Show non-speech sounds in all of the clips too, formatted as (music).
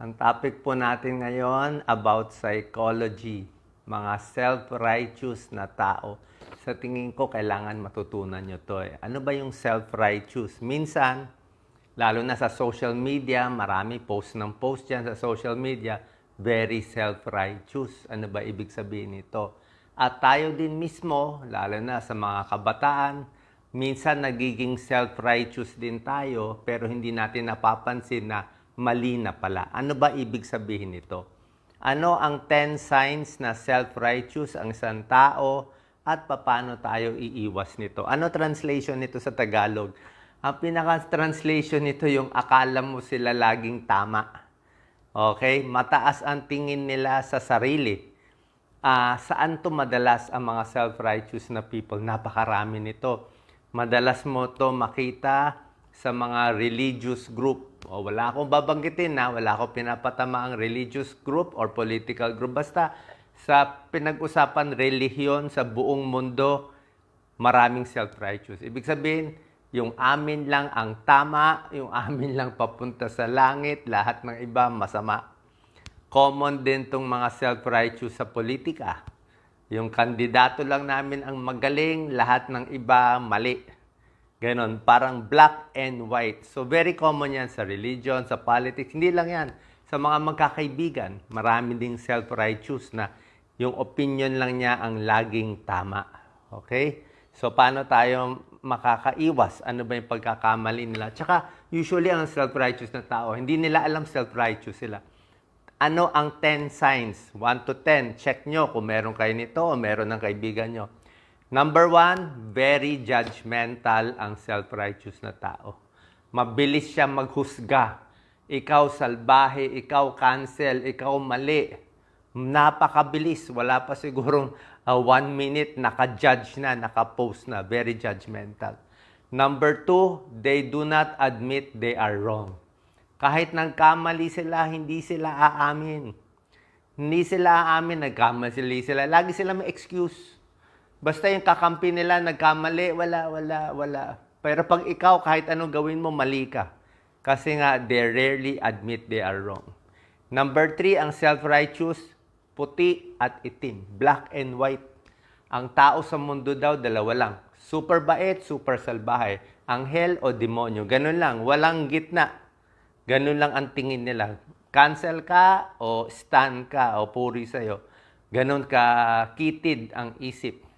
Ang topic po natin ngayon about psychology, mga self-righteous na tao. Sa tingin ko, kailangan matutunan nyo to eh. Ano ba yung self-righteous? Minsan, lalo na sa social media, marami post ng post yan sa social media, very self-righteous. Ano ba ibig sabihin nito? At tayo din mismo, lalo na sa mga kabataan, minsan nagiging self-righteous din tayo, pero hindi natin napapansin na mali na pala. Ano ba ibig sabihin nito? Ano ang 10 signs na self-righteous ang isang tao at paano tayo iiwas nito? Ano translation nito sa Tagalog? Ang pinaka-translation nito yung akala mo sila laging tama. Okay? Mataas ang tingin nila sa sarili. Ah, saan to madalas ang mga self-righteous na people? Napakarami nito. Madalas mo to makita sa mga religious group. O wala akong babanggitin na, wala akong pinapatama ang religious group or political group. Basta sa pinag-usapan relihiyon sa buong mundo, maraming self-righteous. Ibig sabihin, yung amin lang ang tama, yung (laughs) amin lang papunta sa langit, lahat ng iba masama. Common din tong mga self-righteous sa politika. Yung kandidato lang namin ang magaling, lahat ng iba mali. Ganon, parang black and white. So very common yan sa religion, sa politics. Hindi lang yan. Sa mga magkakaibigan, marami ding self-righteous na yung opinion lang niya ang laging tama. Okay? So paano tayo makakaiwas? Ano ba yung pagkakamali nila? Tsaka usually ang self-righteous na tao, hindi nila alam self-righteous sila. Ano ang 10 signs? 1 to 10. Check nyo kung meron kayo nito o meron ng kaibigan nyo. Number one, very judgmental ang self-righteous na tao. Mabilis siya maghusga. Ikaw salbahe, ikaw cancel, ikaw mali. Napakabilis. Wala pa sigurong uh, one minute, naka-judge na, naka-post na. Very judgmental. Number two, they do not admit they are wrong. Kahit nagkamali sila, hindi sila aamin. Hindi sila aamin, nagkamali sila. Lagi sila may excuse. Basta yung kakampi nila nagkamali, wala, wala, wala. Pero pag ikaw, kahit anong gawin mo, mali ka. Kasi nga, they rarely admit they are wrong. Number three, ang self-righteous, puti at itim. Black and white. Ang tao sa mundo daw, dalawa lang. Super bait, super salbahe. Anghel o demonyo. Ganun lang. Walang gitna. Ganun lang ang tingin nila. Cancel ka o stand ka o puri sa'yo. Ganun ka kitid ang isip.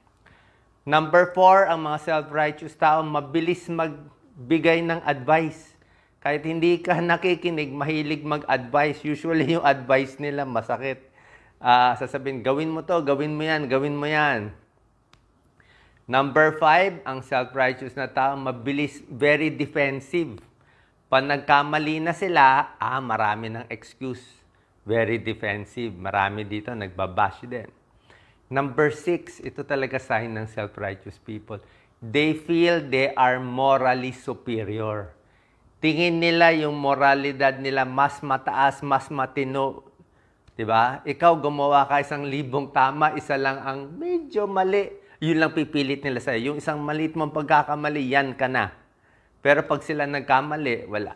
Number four, ang mga self-righteous tao, mabilis magbigay ng advice. Kahit hindi ka nakikinig, mahilig mag-advise. Usually yung advice nila masakit. Ah, sasabihin, gawin mo to, gawin mo yan, gawin mo yan. Number five, ang self-righteous na tao, mabilis, very defensive. Pag nagkamali na sila, ah, marami ng excuse. Very defensive. Marami dito, nagbabash din. Number six, ito talaga sign ng self-righteous people. They feel they are morally superior. Tingin nila yung moralidad nila mas mataas, mas matino. 'Di ba? Ikaw gumawa ka isang libong tama, isa lang ang medyo mali. Yun lang pipilit nila sa'yo. Yung isang maliit mong pagkakamali, yan ka na. Pero pag sila nagkamali, wala.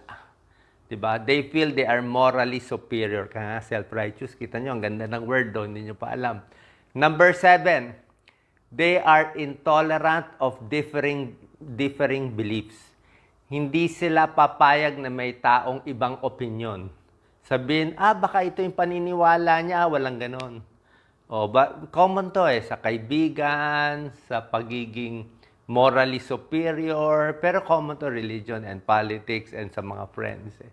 'Di ba? They feel they are morally superior. Kaya self-righteous, kita nyo, ang ganda ng word doon, hindi nyo pa alam. Number seven, they are intolerant of differing, differing beliefs. Hindi sila papayag na may taong ibang opinion. Sabihin, ah, baka ito yung paniniwala niya, walang ganon. O, ba, common to eh, sa kaibigan, sa pagiging morally superior, pero common to religion and politics and sa mga friends eh.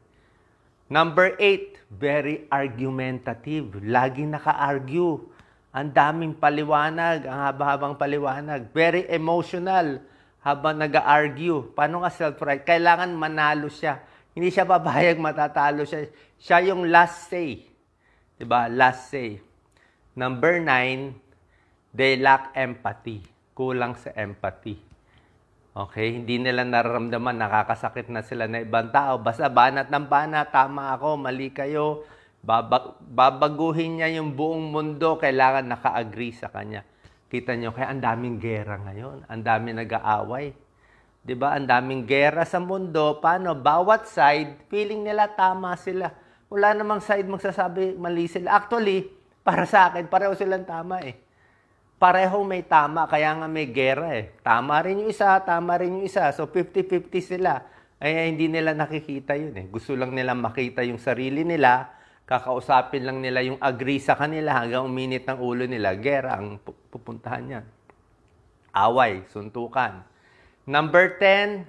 Number eight, very argumentative. Lagi naka-argue. Ang daming paliwanag, ang haba-habang paliwanag. Very emotional habang nag-argue. Paano nga self-right? Kailangan manalo siya. Hindi siya papayag matatalo siya. Siya yung last say. 'Di ba? Last say. Number nine, they lack empathy. Kulang sa empathy. Okay? Hindi nila nararamdaman, nakakasakit na sila na ibang tao. Basta banat ng banat, tama ako, mali kayo. Babag- babaguhin niya yung buong mundo, kailangan naka-agree sa kanya. Kita nyo, kaya ang daming gera ngayon. Ang daming nag-aaway. 'Di ba? Ang daming gera sa mundo. Paano? Bawat side, feeling nila tama sila. Wala namang side magsasabi mali sila. Actually, para sa akin, pareho silang tama eh. Pareho may tama, kaya nga may gera eh. Tama rin yung isa, tama rin yung isa. So 50-50 sila. Ay hindi nila nakikita yun eh. Gusto lang nila makita yung sarili nila, kakausapin lang nila yung agree sa kanila hanggang uminit ng ulo nila. Gera ang pu- pupuntahan niyan. Away, suntukan. Number 10,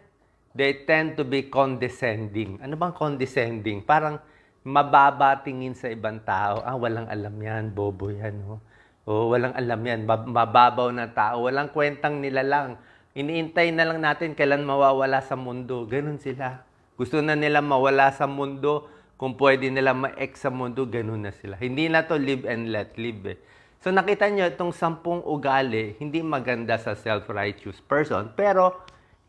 they tend to be condescending. Ano bang condescending? Parang mababa tingin sa ibang tao. Ah, walang alam yan, bobo yan. Oh. Oh, walang alam yan, Mab- mababaw na tao. Walang kwentang nila lang. Iniintay na lang natin kailan mawawala sa mundo. Ganun sila. Gusto na nila mawala sa mundo. Kung pwede nila ma-ex sa mundo, ganun na sila. Hindi na to live and let live eh. So nakita nyo, itong sampung ugali, hindi maganda sa self-righteous person. Pero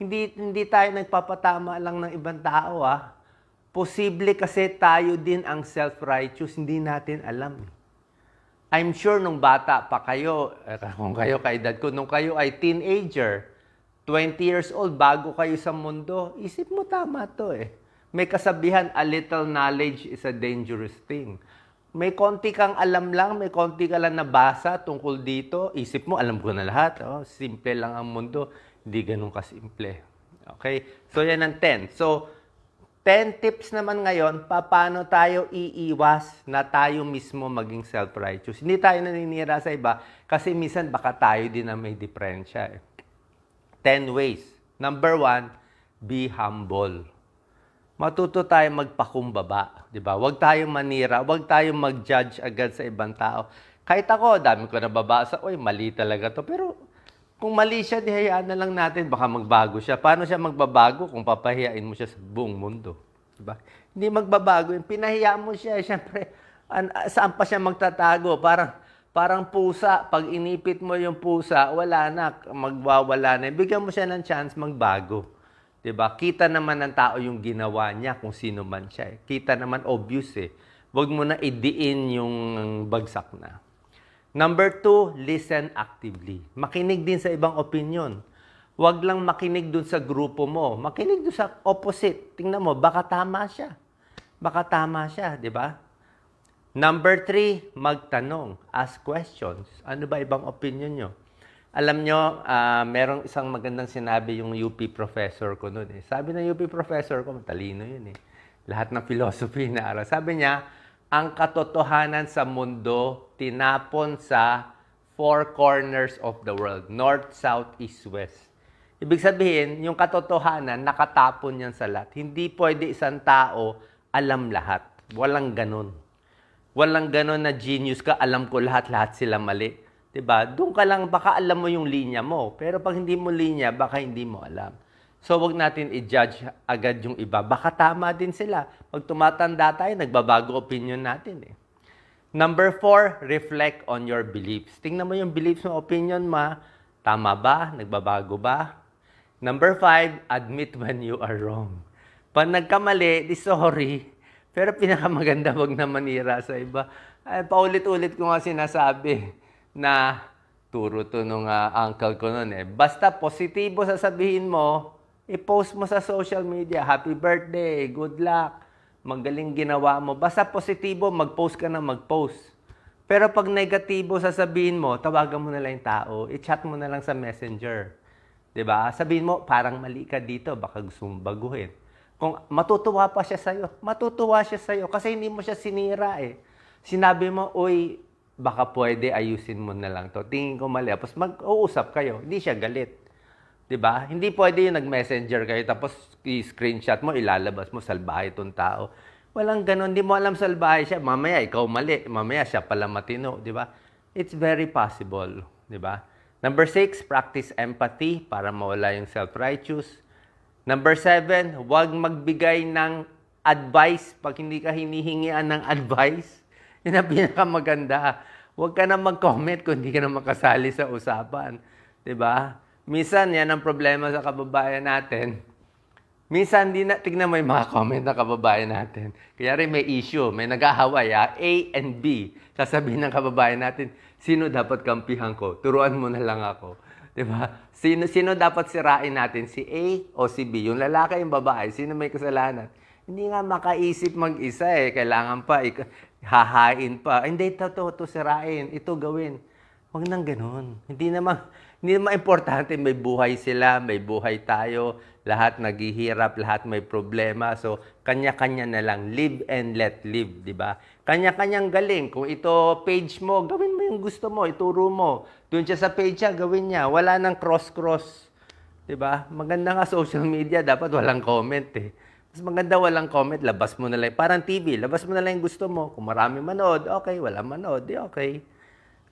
hindi, hindi tayo nagpapatama lang ng ibang tao ah. Posible kasi tayo din ang self-righteous, hindi natin alam. eh. I'm sure nung bata pa kayo, eh, kung kayo kaedad ko, nung kayo ay teenager, 20 years old, bago kayo sa mundo, isip mo tama to eh. May kasabihan, a little knowledge is a dangerous thing. May konti kang alam lang, may konti ka lang nabasa tungkol dito, isip mo, alam ko na lahat. Oh, simple lang ang mundo. Hindi ganun kasimple. Okay? So, yan ang 10. So, 10 tips naman ngayon, paano tayo iiwas na tayo mismo maging self-righteous. Hindi tayo naninira sa iba kasi minsan baka tayo din na may diferensya. Eh. 10 ways. Number one, be humble. Matuto tayo magpakumbaba, di ba? Huwag tayong manira, huwag tayong mag-judge agad sa ibang tao. Kahit ako, dami ko nababasa, uy, mali talaga to. Pero kung mali siya, di hayaan na lang natin, baka magbago siya. Paano siya magbabago kung papahiyain mo siya sa buong mundo? Diba? Hindi magbabago. yun. Pinahiya mo siya, siyempre, an- saan pa siya magtatago? Parang, parang pusa, pag inipit mo yung pusa, wala na, magwawala na. Bigyan mo siya ng chance magbago. 'Di ba? Kita naman ng tao yung ginawa niya kung sino man siya. eh. Kita naman obvious eh. Huwag mo na idiin yung bagsak na. Number two, listen actively. Makinig din sa ibang opinion. Huwag lang makinig dun sa grupo mo. Makinig dun sa opposite. Tingnan mo, baka tama siya. Baka tama siya, di ba? Number three, magtanong. Ask questions. Ano ba ibang opinion nyo? Alam nyo, ah, merong isang magandang sinabi yung UP professor ko noon. Eh. Sabi ng UP professor ko, matalino yun eh. Lahat ng philosophy na aral. Sabi niya, ang katotohanan sa mundo tinapon sa four corners of the world. North, South, East, West. Ibig sabihin, yung katotohanan, nakatapon yan sa lahat. Hindi pwede isang tao alam lahat. Walang ganun. Walang ganon na genius ka, alam ko lahat-lahat sila mali. 'Di ba? Doon ka lang baka alam mo yung linya mo, pero pag hindi mo linya, baka hindi mo alam. So wag natin i-judge agad yung iba. Baka tama din sila. Pag tumatanda tayo, nagbabago opinion natin eh. Number four, reflect on your beliefs. Tingnan mo yung beliefs mo, opinion ma, tama ba? Nagbabago ba? Number five, admit when you are wrong. Pag nagkamali, di sorry. Pero pinakamaganda, wag na manira sa iba. Ay, paulit-ulit ko nga sinasabi na turo to nung ah, uncle ko noon eh. Basta positibo sasabihin mo, i-post mo sa social media, happy birthday, good luck, magaling ginawa mo. Basta positibo, mag-post ka na mag-post. Pero pag negatibo sasabihin mo, tawagan mo na lang yung tao, i-chat mo na lang sa messenger. 'Di ba? Sabihin mo, parang mali ka dito, baka gusto mong baguhin. Kung matutuwa pa siya sa'yo, matutuwa siya sa'yo kasi hindi mo siya sinira eh. Sinabi mo, uy, baka pwede ayusin mo na lang to. Tingin ko mali. Tapos mag-uusap kayo. Hindi siya galit. 'Di ba? Hindi pwede yung nag-messenger kayo tapos i-screenshot mo, ilalabas mo, salbahe itong tao. Walang ganon. Hindi mo alam salbahe siya. Mamaya ikaw mali. Mamaya siya pala matino. 'Di ba? It's very possible. 'Di ba? Number six, practice empathy para mawala yung self-righteous. Number seven, huwag magbigay ng advice pag hindi ka hinihingian ng (laughs) advice. Yun ang pinakamaganda. Huwag ka na mag-comment kung hindi ka na makasali sa usapan. ba? Minsan, yan ang problema sa kababayan natin. Minsan, di na, tignan mo yung mga comment ng kababayan natin. Kaya rin may issue, may nag-ahaway, ha? A and B. Sasabihin ng kababayan natin, sino dapat kampihan ko? Turuan mo na lang ako. Ba? Sino, sino dapat sirain natin? Si A o si B? Yung lalaki, yung babae, sino may kasalanan? Hindi nga makaisip mag-isa eh. Kailangan pa, ik- hahain pa. Hindi, ito, ito, ito, sirain. Ito gawin. Huwag nang ganun. Hindi naman, hindi naman importante may buhay sila, may buhay tayo, lahat naghihirap, lahat may problema. So, kanya-kanya na lang. Live and let live, di ba? Kanya-kanyang galing. Kung ito page mo, gawin mo yung gusto mo, ituro mo. Doon siya sa page siya, gawin niya. Wala nang cross-cross. 'Di ba? Maganda nga social media, dapat walang comment eh. Mas maganda walang comment, labas mo na lang. Parang TV, labas mo na lang yung gusto mo. Kung marami manood, okay. Wala manood, di okay.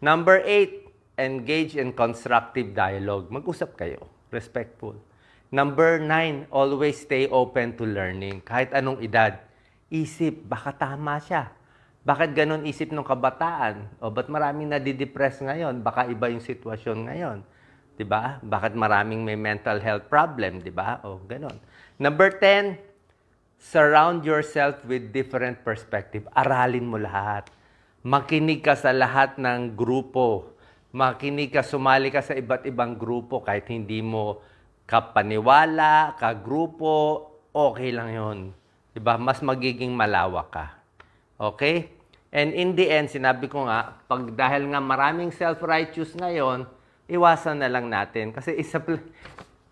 Number eight, engage in constructive dialogue. Mag-usap kayo. Respectful. Number nine, always stay open to learning. Kahit anong edad. Isip, baka tama siya. Bakit ganun isip ng kabataan? O ba't maraming nadidepress ngayon? Baka iba yung sitwasyon ngayon. 'Di ba? Bakit maraming may mental health problem, 'di ba? O ganun. Number 10, surround yourself with different perspective. Aralin mo lahat. Makinig ka sa lahat ng grupo. Makinig ka, sumali ka sa iba't ibang grupo kahit hindi mo kapaniwala, kagrupo, okay lang yon. 'Di ba? Mas magiging malawak ka. Okay? And in the end, sinabi ko nga, pag dahil nga maraming self-righteous ngayon, iwasan na lang natin. Kasi isa,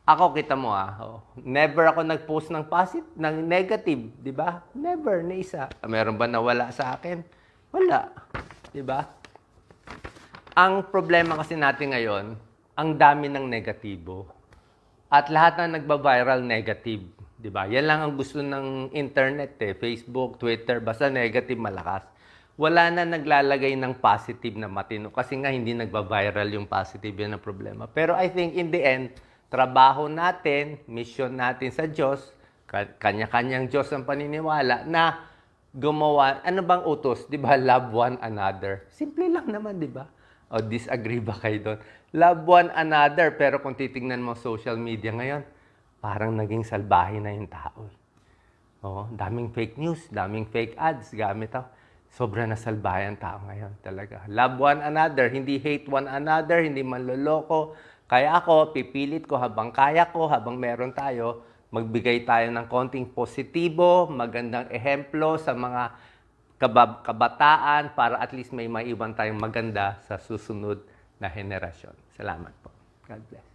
ako kita mo ah, oh, never ako nag-post ng positive, ng negative, di ba? Never, ni isa. Meron ba nawala sa akin? Wala. Di ba? Ang problema kasi natin ngayon, ang dami ng negatibo. At lahat na nagba-viral negative, 'di ba? Yan lang ang gusto ng internet eh, Facebook, Twitter, basta negative malakas. Wala na naglalagay ng positive na matino kasi nga hindi nagba-viral yung positive yan ang problema. Pero I think in the end, trabaho natin, mission natin sa Diyos, ka- kanya-kanyang Diyos ang paniniwala na gumawa, ano bang utos? Di ba? Love one another. Simple lang naman, di ba? O disagree ba kayo doon? Love one another. Pero kung titingnan mo social media ngayon, parang naging salbahe na yung tao. Oh, daming fake news, daming fake ads gamit ako. Sobra na salbahe ang tao ngayon talaga. Love one another, hindi hate one another, hindi manloloko. Kaya ako, pipilit ko habang kaya ko, habang meron tayo, magbigay tayo ng konting positibo, magandang ehemplo sa mga kabab- kabataan para at least may maiwan tayong maganda sa susunod na henerasyon. Salamat po. God bless.